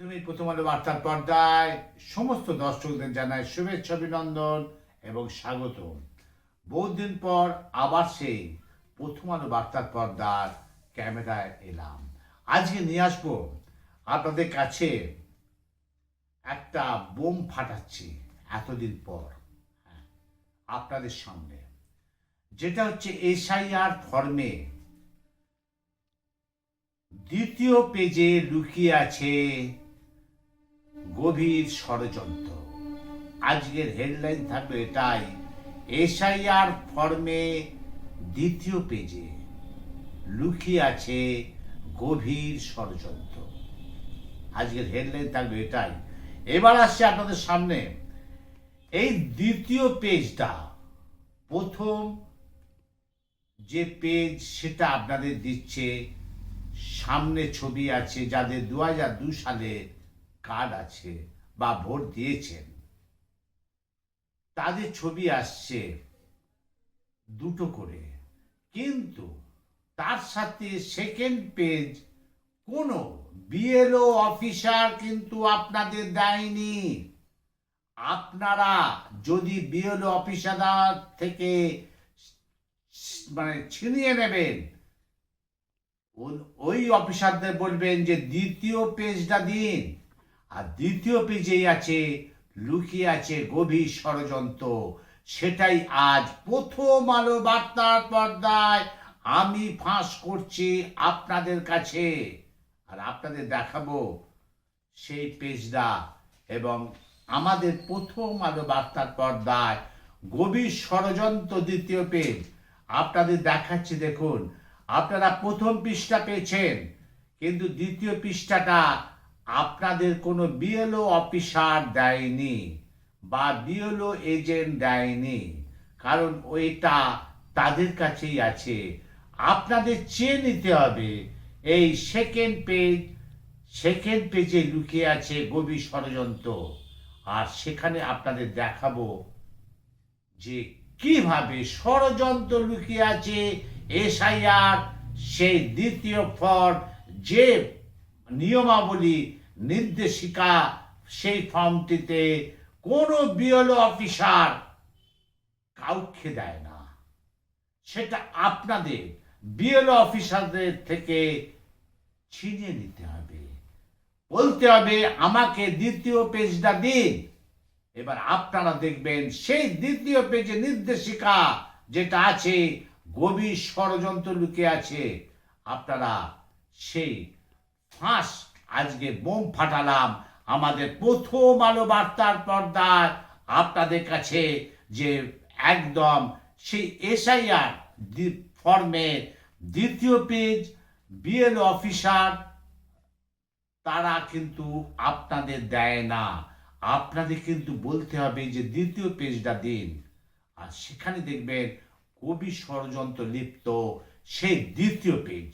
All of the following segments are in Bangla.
প্রথমে প্রথম আলো বার্তার পর্দায় সমস্ত দর্শকদের জানায় শুভেচ্ছা অভিনন্দন এবং স্বাগত। বহুদিন পর আবার সেই প্রথম আলো বার্তার পর্দার ক্যামেরায় এলাম। আজকে নিয়ে আসব আপনাদের কাছে একটা বোম ফাটাচ্ছি এতদিন পর হ্যাঁ, আপনাদের সামনে। যেটা হচ্ছে এসআইআর ফর্মে দ্বিতীয় পেজে লুকিয়ে আছে গভীর ষড়যন্ত্র। আজকের হেডলাইন থাকবে এটাই, এসআইআর ফর্মে দ্বিতীয় পেজে লুকিয়ে আছে গভীর ষড়যন্ত্র। আজকের হেডলাইন থাকবে এটাই। এবার আসছে আপনাদের সামনে, এই দ্বিতীয় পেজটা প্রথম যে পেজ সেটা আপনাদের দিচ্ছে, সামনে ছবি আছে যাদের দু সালে কার্ড আছে বা ভোট দিয়েছেন। তাদের ছবি আসছে দুটো করে। কিন্তু তার সাথে সেকেন্ড পেজ কোনো বিএলও অফিসার কিন্তু আপনাদের দেয়নি। আপনারা যদি বিএলও অফিসার থেকে মানে ছিনিয়ে নেবেন, ওই অফিসারদের বলবেন যে দ্বিতীয় পেজটা দিন। আর দ্বিতীয় পেজেই আছে, লুকিয়ে আছে গভীর ষড়যন্ত্র। সেটাই আজ প্রথম আলো বার্তার পর্দায় আমি ফাঁস করছি আপনাদের কাছে। আর আপনাদের দেখাবো সেই পেজটা এবং আমাদের প্রথম আলো বার্তার পর্দায় গভীর ষড়যন্ত্র দ্বিতীয় পেজ। আপনাদের দেখাচ্ছি, দেখুন। আপনারা প্রথম পৃষ্ঠা পেয়েছেন, কিন্তু দ্বিতীয় পৃষ্ঠাটা আপনাদের কোনো বিএলও অফিসার দেয়নি বা বিএলও এজেন্ট দেয়নি, কারণ ওইটা তাদের কাছেই আছে। আপনাদের চেয়ে নিতে হবে। এই সেকেন্ড পেজ সেকেন্ড পেজে লুকিয়ে আছে গভীর ষড়যন্ত্র। আর সেখানে আপনাদের দেখাবো যে কীভাবে ষড়যন্ত্র লুকিয়ে আছে এসআইআর, সেই দ্বিতীয় ফর্ম যে নিয়মাবলী নির্দেশিকা সেই ফর্মটিতে কোনো বিএলও অফিসার কাউকে দেয় না। সেটা আপনাদের বিএলও অফিসারদের থেকে ছিনিয়ে নিতে হবে। বলতে হবে, আমাকে দ্বিতীয় পেজটা দিন। এবার আপনারা দেখবেন, সেই দ্বিতীয় পেজে নির্দেশিকা যেটা আছে, গভীর ষড়যন্ত্র লুকিয়ে আছে। আপনারা সেই ফাঁস আজকে বোম ফাটালাম আমাদের প্রথম আলো বার্তার পর্দায় আপনাদের কাছে যে একদম সেই এসআইআর ফর্মের দ্বিতীয় পেজ বিএল অফিসার, তারা কিন্তু আপনাদের দেয় না। আপনাদের কিন্তু বলতে হবে যে দ্বিতীয় পেজটা দিন। আর সেখানে দেখবেন কবি ষড়যন্ত্র লিপ্ত সেই দ্বিতীয় পেজ।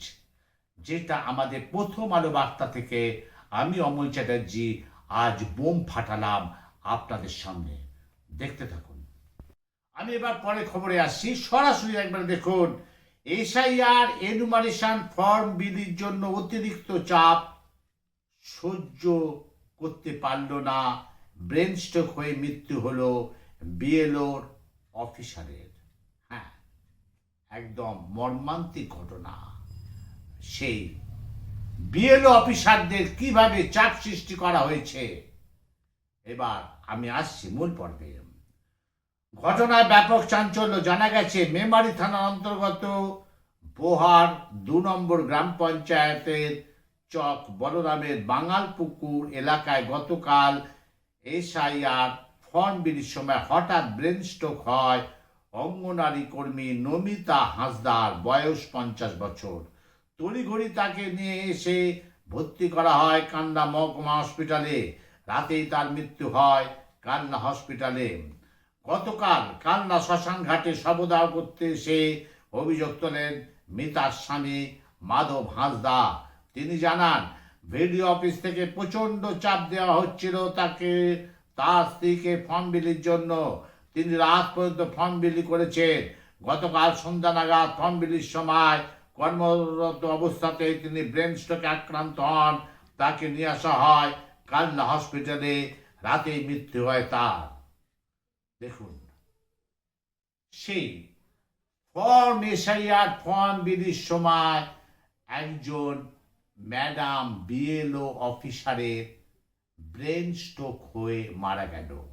যেটা আমাদের প্রথম আলো বার্তা থেকে আমি অমল চ্যাটার্জি আজ বোম ফাটালাম আপনাদের সামনে। দেখতে থাকুন। আমি এবার পরে খবরে আসছি। সরাসরি একবার দেখুন, এসআইআর এনুমারেশন ফর্ম বিলির জন্য অতিরিক্ত চাপ সহ্য করতে পারল না। ব্রেন স্ট্রোক হয়ে মৃত্যু হলো বিএলওর অফিসারের। হ্যাঁ একদম মর্মান্তিক ঘটনা। সেই বিএলও অফিসারদের কীভাবে চাপ সৃষ্টি করা হয়েছে? এবার আমি আসছি মূল পর্বে। ঘটনায় ব্যাপক চাঞ্চল্য জানা গেছে মেমারি থানার অন্তর্গত বোহার দু নম্বর গ্রাম পঞ্চায়েতের চক বলরামের বাঙালপুকুর এলাকায় গতকাল এসআইআর ফর্ম বিলির সময় হঠাৎ ব্রেন স্ট্রোক হয় অঙ্গনারী কর্মী নমিতা হাঁসদার, বয়স পঞ্চাশ বছর। তড়িঘড়ি তাকে নিয়ে এসে ভর্তি করা হয় কান্না মহকুমা হসপিটালে। রাতেই তার মৃত্যু হয় কান্না হসপিটালে। গতকাল কান্না শ্মশান ঘাটে শবদাহ করতে এসে অভিযোগ তোলেন মিতার স্বামী মাধব হাঁসদা। তিনি জানান, ভিডিও অফিস থেকে প্রচণ্ড চাপ দেওয়া হচ্ছিল তাকে, তার স্ত্রীকে ফর্ম বিলির জন্য। তিনি রাত পর্যন্ত ফর্ম বিলি করেছেন। গতকাল সন্ধ্যা নাগাদ ফর্ম বিলির সময় কর্মরত অবস্থাতেই তিনি ব্রেন স্ট্রোকে আক্রান্ত হন। তাকে নিয়ে আসা হয় কালনা হসপিটালে। রাতেই মৃত্যু হয় তার। দেখুন সেই ফর্ম এসআইআর, ফর্ম বিলির সময় একজন ম্যাডাম বিএলও অফিসারের ব্রেন স্ট্রোক হয়ে মারা গেল।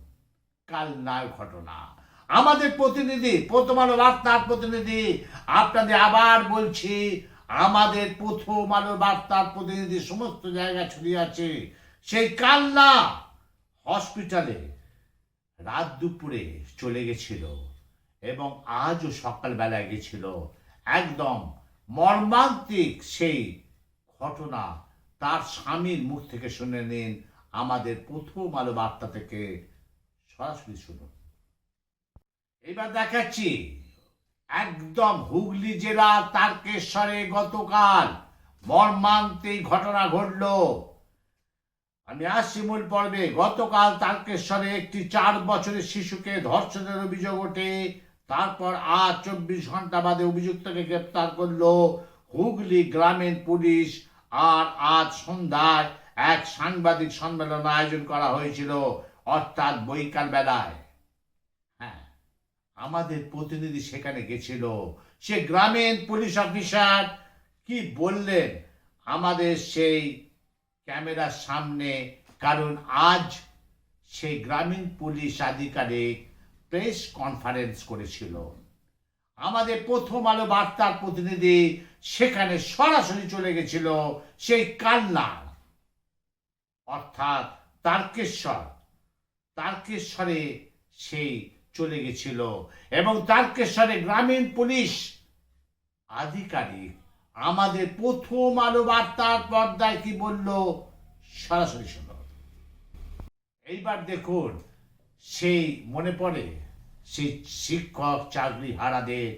কাল কালনার ঘটনা। আমাদের প্রতিনিধি, প্রথম আলো বার্তার প্রতিনিধি, আপনাদের আবার বলছি, আমাদের প্রথম আলো বার্তার প্রতিনিধি সমস্ত জায়গা ছড়িয়ে আছে। সেই কালনা হসপিটালে রাত দুপুরে চলে গেছিল এবং আজও সকালবেলায় গেছিল। একদম মর্মান্তিক সেই ঘটনা তার স্বামীর মুখ থেকে শুনে নিন। আমাদের প্রথম আলো বার্তা থেকে সরাসরি শুনুন। এবার দেখাচ্ছি। একদম হুগলি জেলা তারকেশ্বরে গতকাল মর্মান্তিক ঘটনা ঘটলো। আমি আসছি মূল পর্বে। গতকাল তারকেশ্বরে একটি চার বছরের শিশুকে ধর্ষণের অভিযোগ ওঠে। তারপর আজ চব্বিশ ঘণ্টা বাদে অভিযুক্তকে গ্রেপ্তার করল হুগলি গ্রামীণ পুলিশ। আর আজ সন্ধ্যায় এক সাংবাদিক সম্মেলন আয়োজন করা হয়েছিল, অর্থাৎ বৈকাল বেলায়। আমাদের প্রতিনিধি সেখানে গেছিল। সে গ্রামীণ পুলিশ অফিসার কি বললেন? আমাদের সেই ক্যামেরার সামনে, কারণ আজ সেই গ্রামীণ পুলিশ আধিকারিক প্রেস কনফারেন্স করেছিল। আমাদের প্রথম আলো বার্তার প্রতিনিধি সেখানে সরাসরি চলে গেছিল সেই কান্না। অর্থাৎ তারকেশ্বর, তারকেশ্বরে সেই চলে গেছিল। এবং তারকেশ্বরে গ্রামীণ পুলিশ আধিকারিক আমাদের প্রথম আলো বার্তার পর্দায় কি বলল, সরাসরি শোনো এইবার দেখুন, সেই মনে পড়ে, সেই শিক্ষক চাকরি হারাদের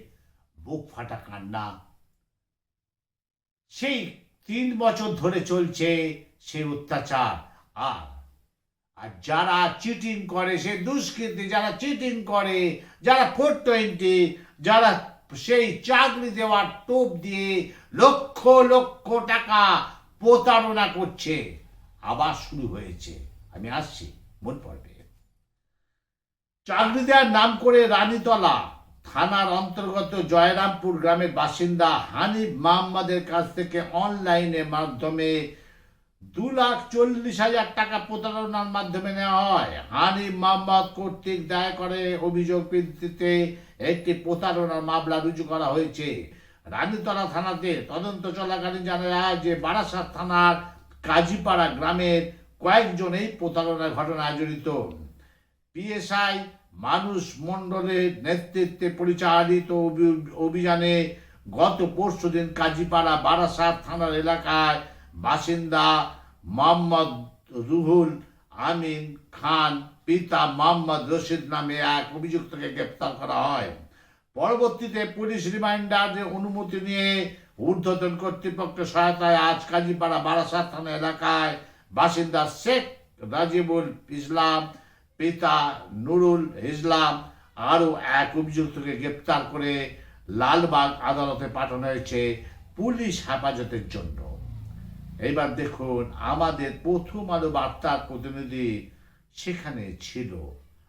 বুক ফাটা কান্না। সেই তিন বছর ধরে চলছে সেই অত্যাচার, আর আর যারা চিটিং করে, সে দুষ্কৃতি, যারা চিটিং করে, যারা ফোর টোয়েন্টি যারা সেই চাকরি দেওয়ার টোপ দিয়ে লক্ষ লক্ষ টাকা প্রতারণা করছে, আবার শুরু হয়েছে। আমি আসছি, মন পড়বে। চাকরি দেওয়ার নাম করে রানীতলা থানার অন্তর্গত জয়রামপুর গ্রামের বাসিন্দা হানিফ মোহাম্মদের কাছ থেকে অনলাইনে মাধ্যমে দু লাখ চল্লিশ হাজার টাকা প্রতারণার মাধ্যমে নেওয়া হয়। হানিফ মোহাম্মদ কর্তৃক দায় করে অভিযোগ ভিত্তিতে একটি প্রতারণার মামলা রুজু করা হয়েছে। রানীতলা থানাতে তদন্ত চলাকালীন জানা যায় যে বারাসাত থানার কাজীপাড়া গ্রামের কয়েকজন এই প্রতারণার ঘটনায় জড়িত। পিএসআই মানুষ মণ্ডলের নেতৃত্বে পরিচালিত অভি- অভিযানে গত পরশু দিন কাজীপাড়া বারাসাত থানার এলাকায় বাসিন্দা মোহাম্মদ রুহুল আমিন খান পিতা মোহাম্মদ রশিদ নামে এক অভিযুক্তকে গ্রেপ্তার করা হয়। পরবর্তীতে পুলিশ রিমাইন্ডারের অনুমতি নিয়ে ঊর্ধ্বতন কর্তৃপক্ষের সহায়তায় আজ কাজীপাড়া বারাসাত থানা এলাকায় বাসিন্দা শেখ রাজিবুল ইসলাম, পিতা নুরুল ইসলাম আরও এক অভিযুক্তকে গ্রেপ্তার করে লালবাগ আদালতে পাঠানো হয়েছে পুলিশ হেফাজতের জন্য। এবার দেখুন, আমাদের প্রথম আলো বার্তার প্রতিনিধি সেখানে ছিল।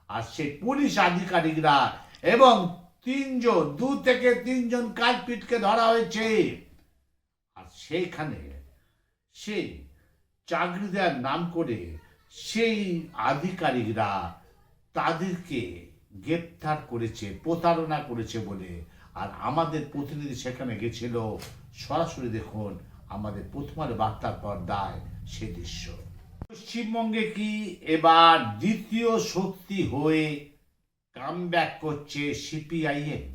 আর সেই পুলিশ আধিকারিকরা এবং তিনজন, দু থেকে তিনজন কালপিটকে ধরা হয়েছে। আর সেইখানে সে চাকরি দেওয়ার নাম করে সেই আধিকারিকরা তাদেরকে গ্রেপ্তার করেছে, প্রতারণা করেছে বলে। আর আমাদের প্রতিনিধি সেখানে গেছিল। সরাসরি দেখুন আমাদের প্রথমার বার্তার পর্দায় সে দৃশ্য। পশ্চিমবঙ্গে কি এবার দ্বিতীয় শক্তি হয়ে কামব্যাক করছে সিপিআইএম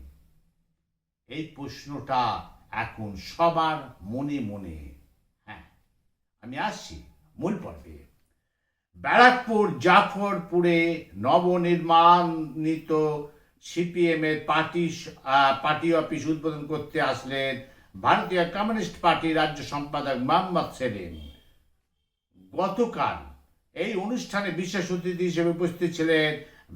এই প্রশ্নটা এখন সবার মনে মনে হ্যাঁ আমি আসছি মূল পর্বে। ব্যারাকপুর, জাফরপুরে নবনির্মাণিত সিপিএম এর পার্টি পার্টি অফিস উদ্বোধন করতে আসলেন ভারতীয় কমিউনিস্ট পার্টি রাজ্য সম্পাদক মোহাম্মদ সেলিম গতকাল এই অনুষ্ঠানে বিশেষ অতিথি হিসেবে উপস্থিত ছিলেন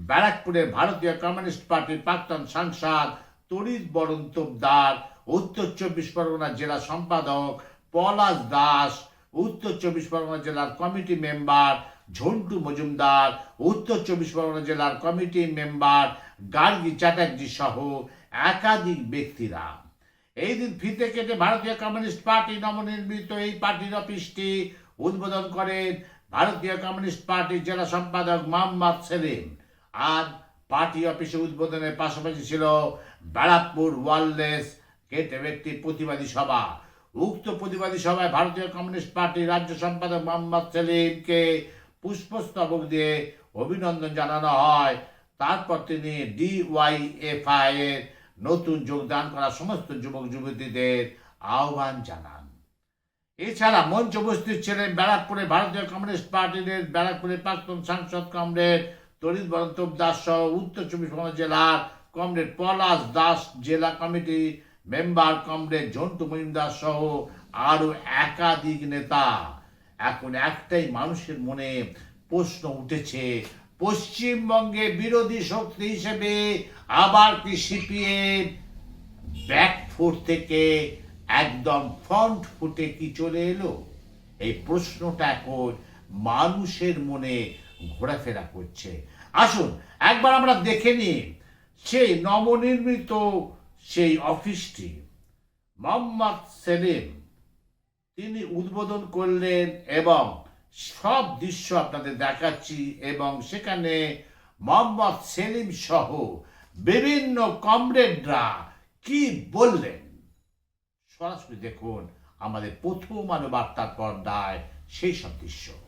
ব্যারাকপুরের ভারতীয় কমিউনিস্ট পার্টির প্রাক্তন সাংসদ তরিত বরণ তোপদার, উত্তর চব্বিশ পরগনা জেলা সম্পাদক পলাশ দাস, উত্তর চব্বিশ পরগনা জেলার কমিটি মেম্বার ঝন্টু মজুমদার, উত্তর চব্বিশ পরগনা জেলার কমিটি মেম্বার গার্গী চ্যাটার্জি সহ একাধিক ব্যক্তিরা। এই দিন ফিতে কেটে ভারতীয় কমিউনিস্ট পার্টি নবনির্মিত এই পার্টির অফিসটি উদ্বোধন করেন ভারতীয় কমিউনিস্ট পার্টির জেলা সম্পাদক মোহাম্মদ সেলিম। আজ পার্টি অফিসে উদ্বোধনের পাশাপাশি ছিল ব্যারাকপুর ওয়ারলেস কেটে একটি প্রতিবাদী সভা। উক্ত প্রতিবাদী সভায় ভারতীয় কমিউনিস্ট পার্টির রাজ্য সম্পাদক মোহাম্মদ সেলিমকে পুষ্পস্তবক দিয়ে অভিনন্দন জানানো হয়। তারপর তিনি ডিওয়াইএফআই এর নতুন যোগদান করা সমস্ত যুবক যুবতীদের আহ্বান জানান। এছাড়া মঞ্চ উপস্থিত ছিলেন ব্যারাকপুরে ভারতীয় কমিউনিস্ট পার্টির ব্যারাকপুরে প্রাক্তন সাংসদ কমরেড, তরিত বরন্তব দাস সহ উত্তর চব্বিশ পরগনা জেলার কমরেড পলাশ দাস, জেলা committee member comrade Jhantu Mahimdas সহ আরও একাধিক নেতা। এখন একটাই মানুষের মনে প্রশ্ন উঠেছে পশ্চিমবঙ্গে বিরোধী শক্তি হিসেবে আবার কি সিপিএম ব্যাকফুট থেকে একদম ফ্রন্ট ফুটে কি চলে এলো? এই প্রশ্নটা এখন মানুষের মনে ঘোরাফেরা করছে। আসুন, একবার আমরা দেখে নিই সেই নবনির্মিত সেই অফিসটি। মোহাম্মদ সেলিম, তিনি উদ্বোধন করলেন এবং সব দৃশ্য আপনাদের দেখাচ্ছি এবং সেখানে মোহাম্মদ সেলিম সহ বিভিন্ন কমরেডরা কি বললেন? সরাসরি দেখুন আমাদের প্রথম আলো বার্তার পর্দায় সেই সব দৃশ্য।